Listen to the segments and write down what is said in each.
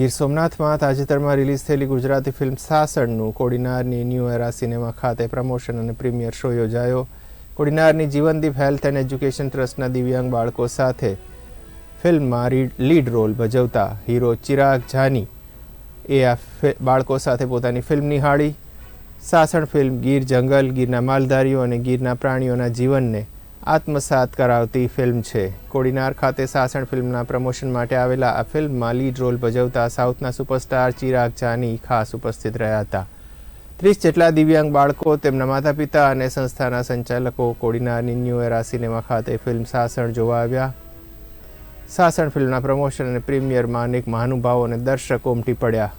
ગીર સોમનાથમાં તાજેતરમાં રિલીઝ થયેલી ગુજરાતી ફિલ્મ સાસણનું કોડીનારની ન્યૂ એરા સિનેમા ખાતે પ્રમોશન અને પ્રીમિયર શો યોજાયો. કોડીનારની જીવનદીપ હેલ્થ એન્ડ એજ્યુકેશન ટ્રસ્ટના દિવ્યાંગ બાળકો સાથે ફિલ્મમાં લીડ રોલ ભજવતા હીરો ચિરાગ જાની એ આ બાળકો સાથે પોતાની ફિલ્મ નિહાળી. સાસણ ફિલ્મ ગીર જંગલ, ગીરના માલધારીઓ અને ગીરના પ્રાણીઓના જીવનને આત્મસાત કરાવતી ફિલ્મ છે. કોડીનાર ખાતે સાસણ ફિલ્મના પ્રમોશન માટે આવેલા આ ફિલ્મમાં લીડ રોલ ભજવતા સાઉથના સુપરસ્ટાર ચિરાગ જાની ખાસ ઉપસ્થિત રહ્યા હતા. ત્રીસ જેટલા દિવ્યાંગ બાળકો, તેમના માતા પિતા અને સંસ્થાના સંચાલકો કોડીનારની ન્યૂ એરા સિનેમા ખાતે ફિલ્મ સાસણ જોવા આવ્યા. સાસણ ફિલ્મના પ્રમોશન અને પ્રીમિયરમાં અનેક મહાનુભાવો અને દર્શકો ઉમટી પડ્યા.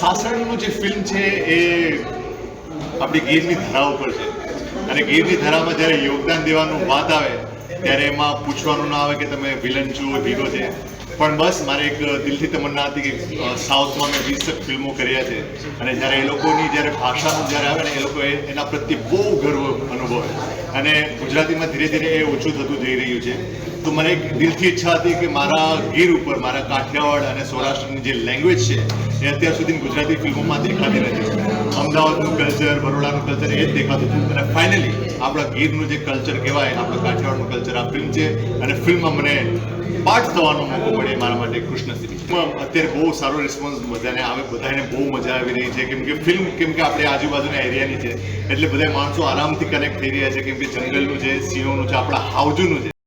સાસણનું જે ફિલ્મ છે એ આપણી ગીરની ધરા ઉપર છે. અને ગીરની ધરામાં જ્યારે યોગદાન દેવાનું વાત આવે, ત્યારે એમાં પૂછવાનું ના આવે કે તમે વિલન છો હીરો છે. પણ બસ, મારે એક દિલથી તમન્ના હતી કે સાઉથમાં મેં વીસ ફિલ્મો કર્યા છે. અને જ્યારે એ લોકોની જ્યારે ભાષાનું જ્યારે આવે ને, એ લોકો એના પ્રત્યે બહુ ગર્વ અનુભવે અને ગુજરાતીમાં ધીરે ધીરે એ ઓછું થતું જઈ રહ્યું છે. તો મને એક દિલથી ઈચ્છા હતી કે મારા ગીર ઉપર, મારા કાઠિયાવાડ અને સૌરાષ્ટ્રની જે લેંગ્વેજ છે, એ અત્યાર સુધી ગુજરાતી ફિલ્મોમાં દેખાતી નથી અમદાવાદનું કલ્ચર બરોડાનું કલ્ચર એ જ દેખાતું હતું. અને ફાઇનલી આપણા ગીરનું જે કલ્ચર કહેવાય, આપણા કાઠિયાવાડનું કલ્ચર આ ફિલ્મ છે. અને ફિલ્મમાં મને પાઠ થવાનો મોકો મળે મારા માટે કૃષ્ણસિંહ. અત્યારે બહુ સારો રિસ્પોન્સ બધાને આવે, બધાને બહુ મજા આવી રહી છે. કેમ કે ફિલ્મ કેમ કે આપણે આજુબાજુના એરિયાની છે. એટલે બધા માણસો આરામથી કનેક્ટ થઈ રહ્યા છે. કેમ કે જંગલનું છે સિંહોનું છે, આપણા હાવજુનું છે.